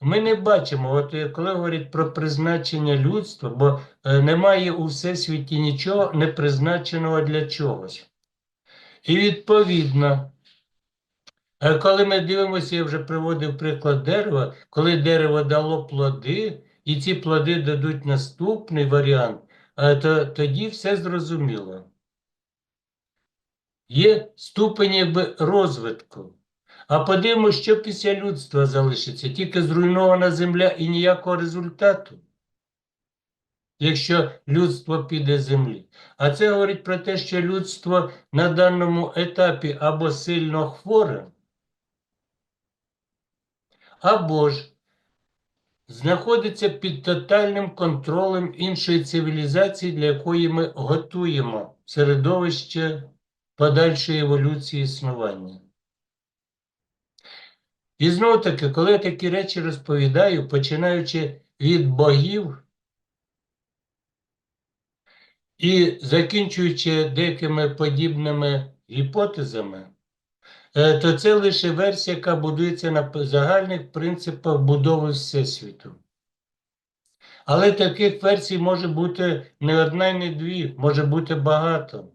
ми не бачимо, от е, коли говорять про призначення людства, бо е, немає у всесвіті нічого не призначеного для чогось. І відповідно, е, коли ми дивимося, я вже приводив приклад дерева, коли дерево дало плоди, і ці плоди дадуть наступний варіант, то тоді все зрозуміло. Є ступені розвитку. А подивимося, що після людства залишиться, тільки зруйнована земля і ніякого результату. Якщо людство піде з землі. А це говорить про те, що людство на даному етапі або сильно хворе, або ж знаходиться під тотальним контролем іншої цивілізації, для якої ми готуємо середовище подальшої еволюції існування. І знову таки, коли я такі речі розповідаю, починаючи від богів і закінчуючи деякими подібними гіпотезами, е, то це лише версія, яка будується на загальних принципах будови Всесвіту. Але таких версій може бути не одна і не дві, може бути багато.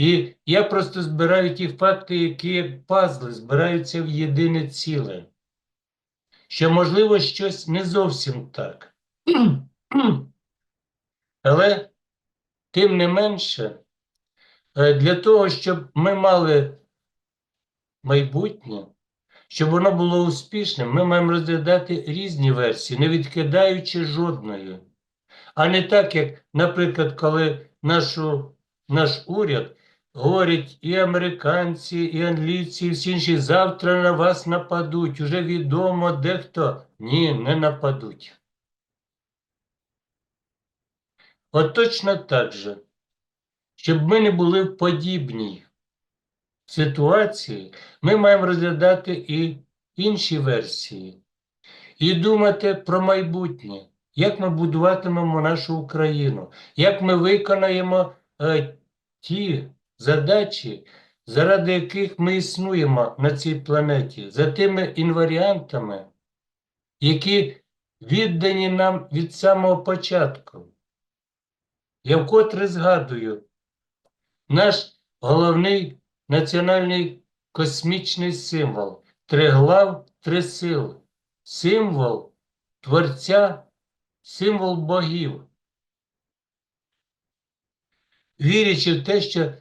І я просто збираю ті факти, які як пазли збираються в єдине ціле. Що, можливо, щось не зовсім так. Але, тим не менше, е, для того, щоб ми мали майбутнє, щоб воно було успішним, ми маємо розглядати різні версії, не відкидаючи жодної. А не так, як, наприклад, коли нашу, наш уряд говорить і американці, і англійці, і всі інші завтра на вас нападуть. Уже відомо дехто. Ні, не нападуть. От точно так же, щоб ми не були в подібній ситуації, ми маємо розглядати і інші версії, і думати про майбутнє, як ми будуватимемо нашу Україну, як ми виконаємо е, ті задачі, заради яких ми існуємо на цій планеті, за тими інваріантами, які віддані нам від самого початку. Я вкотре згадую, наш головний національний космічний символ триглав трисил, символ Творця, символ богів. Вірячи в те, що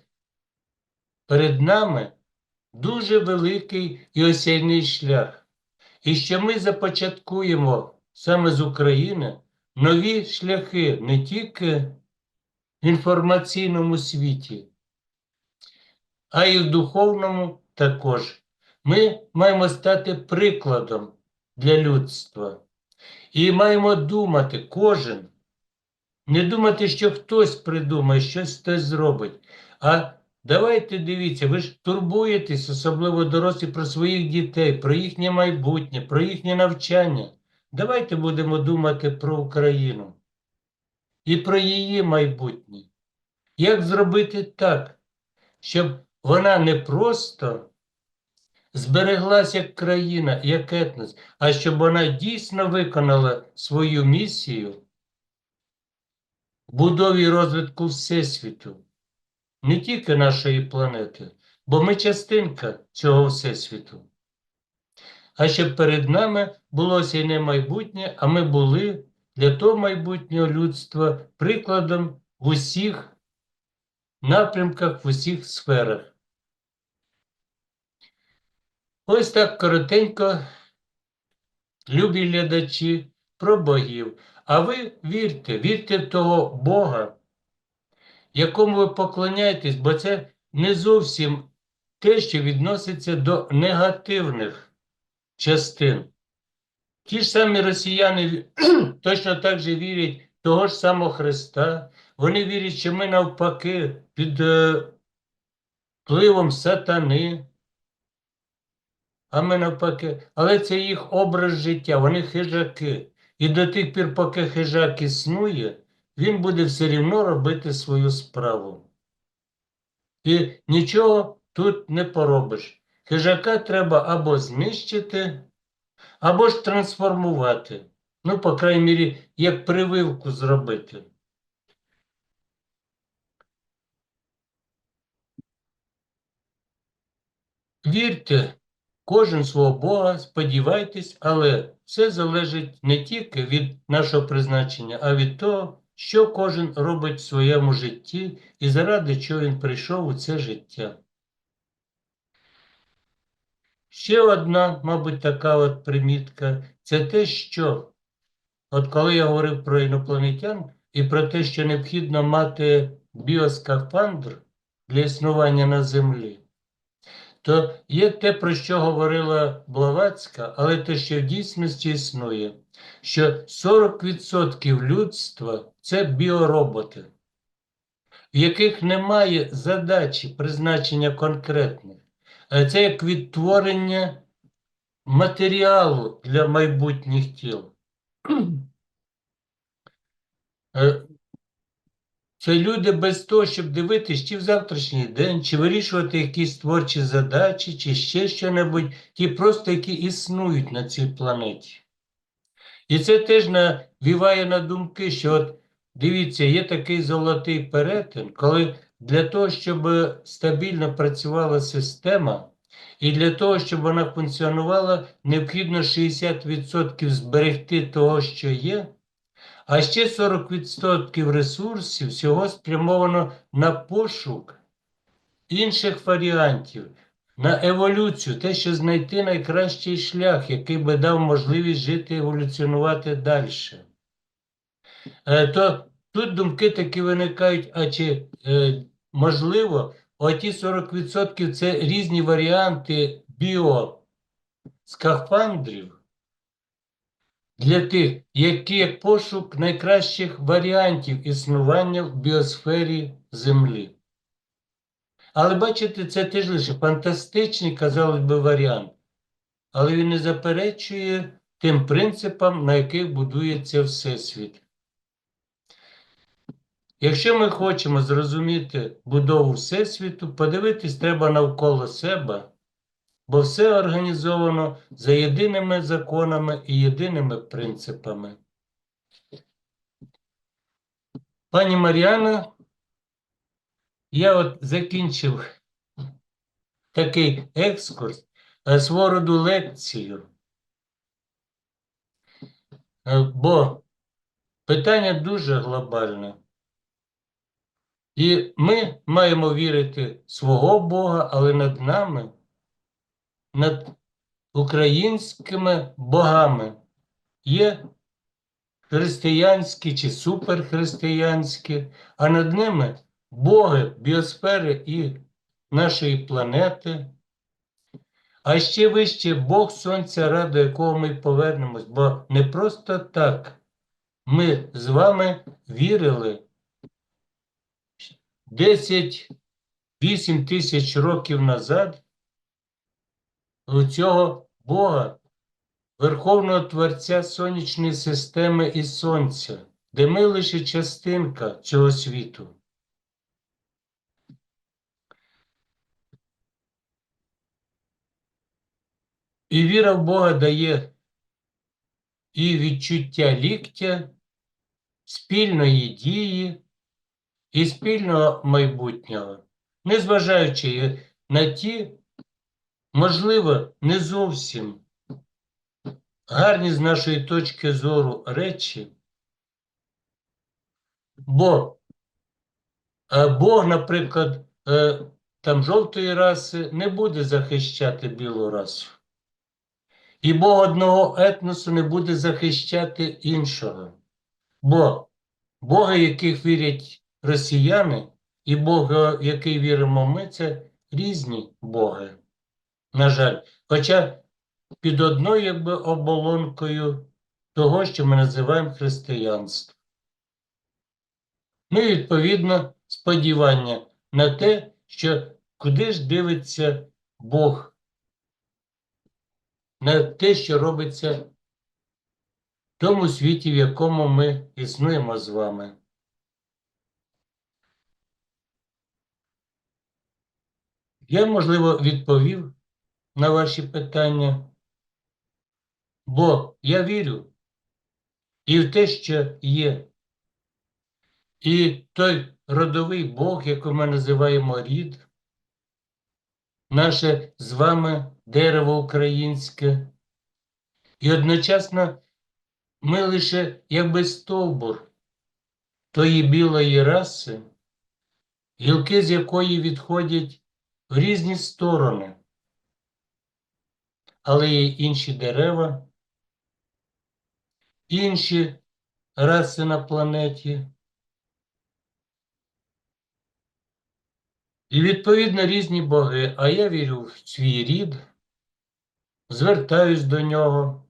перед нами дуже великий і осяйний шлях, і що ми започаткуємо саме з України нові шляхи не тільки в інформаційному світі, а й в духовному також. Ми маємо стати прикладом для людства. І маємо думати, кожен, не думати, що хтось придумає, щось хтось зробить. А давайте дивіться, ви ж турбуєтесь, особливо дорослі, про своїх дітей, про їхнє майбутнє, про їхнє навчання. Давайте будемо думати про Україну і про її майбутнє. Як зробити так, щоб вона не просто збереглася як країна, як етнос, а щоб вона дійсно виконала свою місію в будові розвитку Всесвіту, не тільки нашої планети, бо ми частинка цього Всесвіту. А щоб перед нами було осяйне майбутнє, а ми були для того майбутнього людства прикладом в усіх напрямках, в усіх сферах. Ось так коротенько, любі глядачі, про богів. А ви вірте, вірте в того Бога, якому ви поклоняєтесь, бо це не зовсім те, що відноситься до негативних частин. Ті ж самі росіяни точно так же вірять того ж самого Христа. Вони вірять, що ми навпаки під е, впливом сатани. А ми навпаки, але це їх образ життя, вони хижаки. І до тих пір, поки хижак існує, він буде все рівно робити свою справу. І нічого тут не поробиш. Хижака треба або знищити, або ж трансформувати. Ну, по крайній мірі, як прививку зробити. Вірте, кожен свого Бога, сподівайтесь, але все залежить не тільки від нашого призначення, а від того, що кожен робить в своєму житті і заради чого він прийшов у це життя. Ще одна, мабуть, така от примітка це те, що, от коли я говорив про інопланетян і про те, що необхідно мати біоскафандр для існування на Землі, то є те, про що говорила Блаватська, але те, що в дійсності існує, що 40% людства це біороботи, в яких немає задачі призначення конкретних. Е, Це як відтворення матеріалу для майбутніх тіл. Це люди без того, щоб дивитись, чи в завтрашній день, чи вирішувати якісь творчі задачі, чи ще що-небудь, ті просто, які існують на цій планеті. І це теж навіває на думки, що от дивіться, є такий золотий перетин, коли для того, щоб стабільно працювала система, і для того, щоб вона функціонувала, необхідно 60% зберегти того, що є, а ще 40% ресурсів всього спрямовано на пошук інших варіантів, на еволюцію, те, що знайти найкращий шлях, який би дав можливість жити еволюціонувати далі. Е, То тут думки такі виникають, а чи е, можливо, оті 40% це різні варіанти біоскафандрів для тих, які як пошук найкращих варіантів існування в біосфері Землі. Але бачите, це теж лише фантастичний, казалось би, варіант. Але він не заперечує тим принципам, на яких будується Всесвіт. Якщо ми хочемо зрозуміти будову Всесвіту, подивитись треба навколо себе, бо все організовано за єдиними законами і єдиними принципами. Пані Мар'яна, я от закінчив такий екскурс, е, свого роду лекцію. Е, Бо питання дуже глобальне. І ми маємо вірити свого Бога, але над нами, над українськими богами? Є християнські чи суперхристиянські, а над ними боги біосфери і нашої планети. А ще вище Бог Сонця, ради якого ми повернемось, бо не просто так ми з вами вірили. 10-8 тисяч років назад цього Бога, Верховного Творця Сонячної системи і Сонця, де ми лише частинка цього світу. І віра в Бога дає і відчуття ліктя, спільної дії і спільного майбутнього, незважаючи на ті, можливо, не зовсім гарні з нашої точки зору речі, бо е, Бог, наприклад, е, там жовтої раси не буде захищати білу расу. І Бог одного етносу не буде захищати іншого. Бо Боги, яких вірять росіяни, і Бога, який віримо ми, це різні Боги. На жаль. Хоча під одною якби оболонкою того, що ми називаємо християнство. Ну і відповідно сподівання на те, що куди ж дивиться Бог, на те, що робиться в тому світі, в якому ми існуємо з вами. Я, можливо, відповів на ваші питання. Бо я вірю і в те, що є. І той родовий Бог, який ми називаємо рід, наше з вами дерево українське. І одночасно ми лише якби стовбур тої білої раси, гілки з якої відходять в різні сторони. Але є інші дерева, інші раси на планеті. І відповідно різні боги, а я вірю в свій рід, звертаюсь до нього.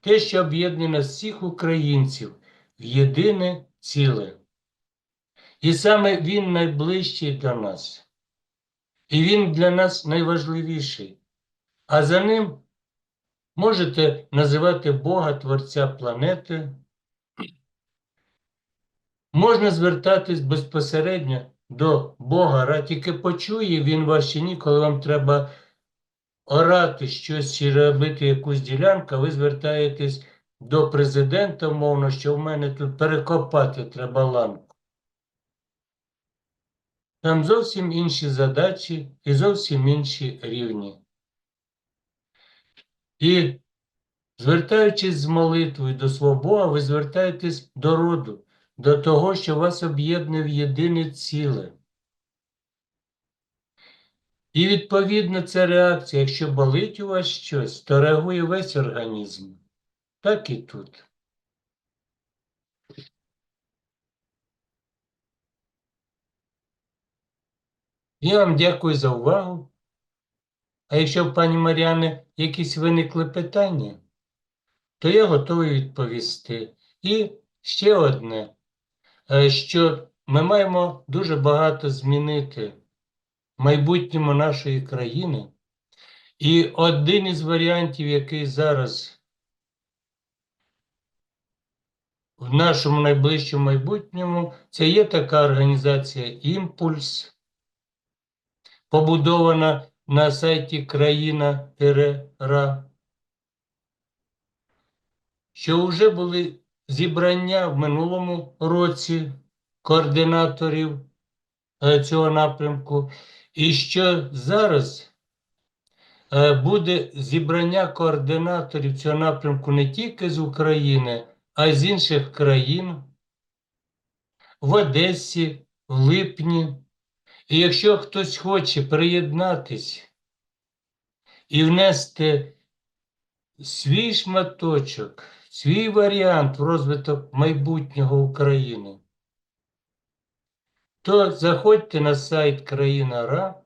Те, що об'єднує нас всіх українців в єдине ціле. І саме він найближчий до нас. І він для нас найважливіший. А за ним можете називати Бога Творця планети. Можна звертатись безпосередньо до Бога, Ра, тільки почує він вас чи ні, коли вам треба орати щось чи робити якусь ділянку, ви звертаєтесь до президента, мовно, що в мене тут перекопати треба ланку. Там зовсім інші задачі і зовсім інші рівні. І звертаючись з молитвою до свого Бога, ви звертаєтесь до роду, до того, що вас об'єднує в єдине ціле. І відповідно це реакція. Якщо болить у вас щось, то реагує весь організм. Так і тут. Я вам дякую за увагу. А якщо в пані Маріани якісь виникли питання, то я готовий відповісти. І ще одне, е, що ми маємо дуже багато змінити в майбутньому нашої країни. І один із варіантів, який зараз в нашому найближчому майбутньому, це є така організація Імпульс, побудована на сайті країна-ра, що вже були зібрання в минулому році координаторів е, цього напрямку, і що зараз е, буде зібрання координаторів цього напрямку не тільки з України, а й з інших країн, в Одесі, в липні. І якщо хтось хоче приєднатись і внести свій шматочок, свій варіант в розвиток майбутнього України, то заходьте на сайт Країна Ра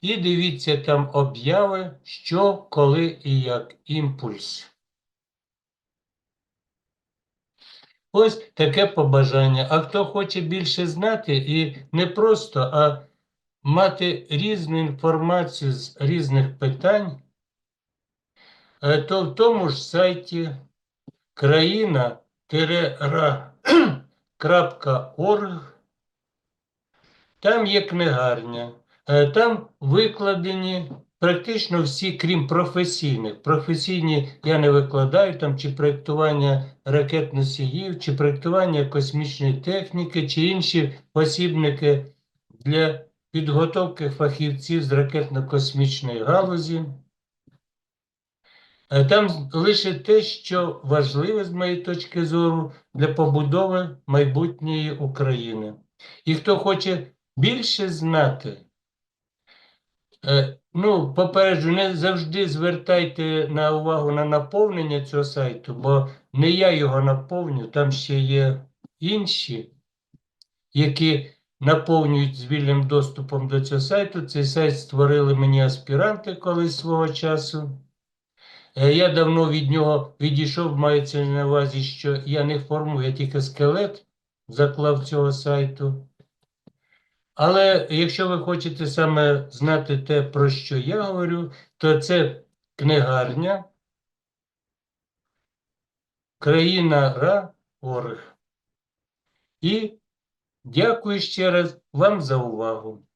і дивіться там обяви, що, коли і як імпульс. Ось таке побажання. А хто хоче більше знати і не просто, а мати різну інформацію з різних питань, е, то в тому ж сайті країна-ра.орг там є книгарня, е, там викладені практично всі, крім професійних. Професійні я не викладаю там чи проєктування ракет-носіїв, чи проєктування космічної техніки, чи інші посібники для підготовки фахівців з ракетно-космічної галузі. Е, Там лише те, що важливе з моєї точки зору для побудови майбутньої України. І хто хоче більше знати, е, ну, попереджу, не завжди звертайте на увагу на наповнення цього сайту, бо не я його наповню, там ще є інші, які наповнюють з вільним доступом до цього сайту. Цей сайт створили мені аспіранти колись свого часу. Е, Я давно від нього відійшов, мається на увазі, що я не форму, я тільки скелет заклав цього сайту. Але якщо ви хочете саме знати те, про що я говорю, то це книгарня країна Ра Орг. І дякую ще раз вам за увагу.